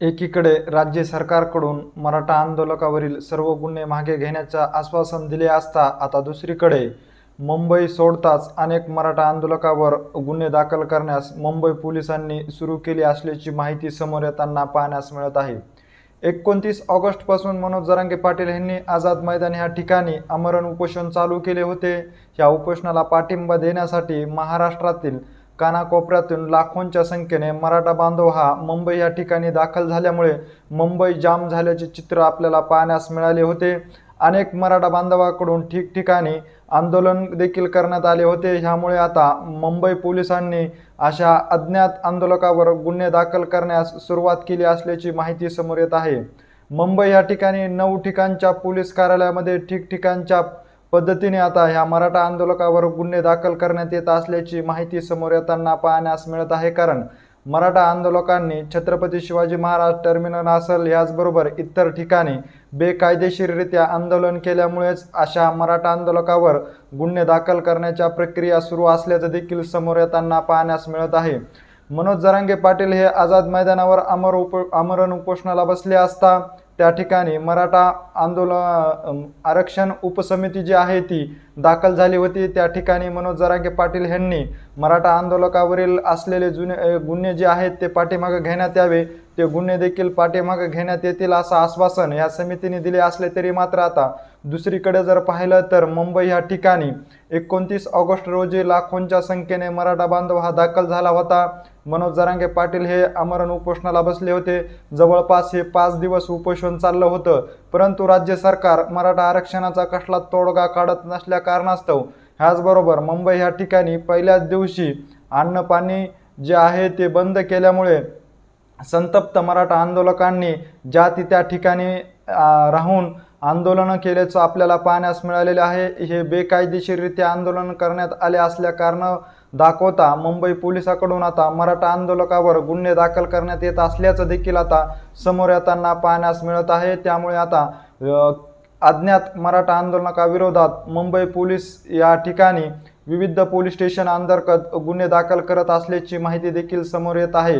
एकीकडे राज्य सरकारकडून मराठा आंदोलकावरील सर्व गुन्हे मागे घेण्याचे आश्वासन दिले असता आता दुसरीकडे मुंबई सोडताच अनेक मराठा आंदोलकावर गुन्हे दाखल करण्यास मुंबई पोलिसांनी सुरू केली असल्याची माहिती समोर येताना पाहण्यास मिळत आहे. एकोणतीस ऑगस्टपासून मनोज जरांगे पाटील यांनी आझाद मैदान ह्या ठिकाणी आमरण उपोषण चालू केले होते. या उपोषणाला पाठिंबा देण्यासाठी महाराष्ट्रातील कानाकोपऱ्यातून लाखोंच्या संख्येने मराठा बांधव हा मुंबई या ठिकाणी दाखल झाल्यामुळे मुंबई जाम झाल्याचे चित्र आपल्याला पाहण्यास मिळाले होते. अनेक मराठा बांधवाकडून ठिकठिकाणी आंदोलन देखील करण्यात आले होते. ह्यामुळे आता मुंबई पोलिसांनी अशा अज्ञात आंदोलकावर गुन्हे दाखल करण्यास सुरुवात केली असल्याची माहिती समोर येत आहे. मुंबई या ठिकाणी नऊ ठिकाणच्या पोलीस कार्यालयामध्ये ठिकठिकाणच्या पद्धतीने आता ह्या मराठा आंदोलकावर गुन्हे दाखल करण्यात येत असल्याची माहिती समोर येताना पाहण्यास मिळत आहे. कारण मराठा आंदोलकांनी छत्रपती शिवाजी महाराज टर्मिनल असेल याचबरोबर इतर ठिकाणी बेकायदेशीररित्या आंदोलन केल्यामुळेच अशा मराठा आंदोलकावर गुन्हे दाखल करण्याच्या प्रक्रिया सुरू असल्याचं देखील समोर येताना पाहण्यास मिळत आहे. मनोज जरांगे पाटील हे आझाद मैदानावर अमर उप आमरण उपोषणाला बसले असता त्या ठिकाणी मराठा आंदोलन आरक्षण उपसमिती जी आहे ती दाखल झाली होती. त्या ठिकाणी मनोज जरांगे पाटील यांनी मराठा आंदोलकावरील असलेले जुने गुन्हे जे आहेत ते पाठीमागं घेण्यात यावे. ते गुन्हे देखील पाठीमागं घेण्यात येतील असं आश्वासन या समितीने दिले असले तरी मात्र आता दुसरीकडे जर पाहिलं तर मुंबई या ठिकाणी एकोणतीस ऑगस्ट रोजी लाखोंच्या संख्येने मराठा बांधव हा दाखल झाला होता. मनोज जरांगे पाटील हे आमरण उपोषणाला बसले होते. जवळपास हे पाच दिवस उपोषण चाललं होतं. परंतु राज्य सरकार मराठा आरक्षणाचा कसला तोडगा काढत नसल्या कारणास्तव ह्याचबरोबर मुंबई ह्या ठिकाणी पहिल्याच दिवशी अन्न पाणी जे आहे ते बंद केल्यामुळे संतप्त मराठा आंदोलकांनी ज्या ती त्या ठिकाणी राहून आंदोलनं केल्याचं आपल्याला पाहण्यास मिळालेले आहे. हे बेकायदेशीररित्या आंदोलन करण्यात आले असल्या कारण दाखवता मुंबई पोलिसाकडून आता मराठा आंदोलकावर गुन्हे दाखल करण्यात येत असल्याचं देखील आता समोर येताना पाहण्यास मिळत आहे. त्यामुळे आता अज्ञात मराठा आंदोलकाविरोधात मुंबई पोलीस या ठिकाणी विविध पोलीस स्टेशन अंतर्गत गुन्हे दाखल करत असल्याची माहिती देखील समोर येत आहे.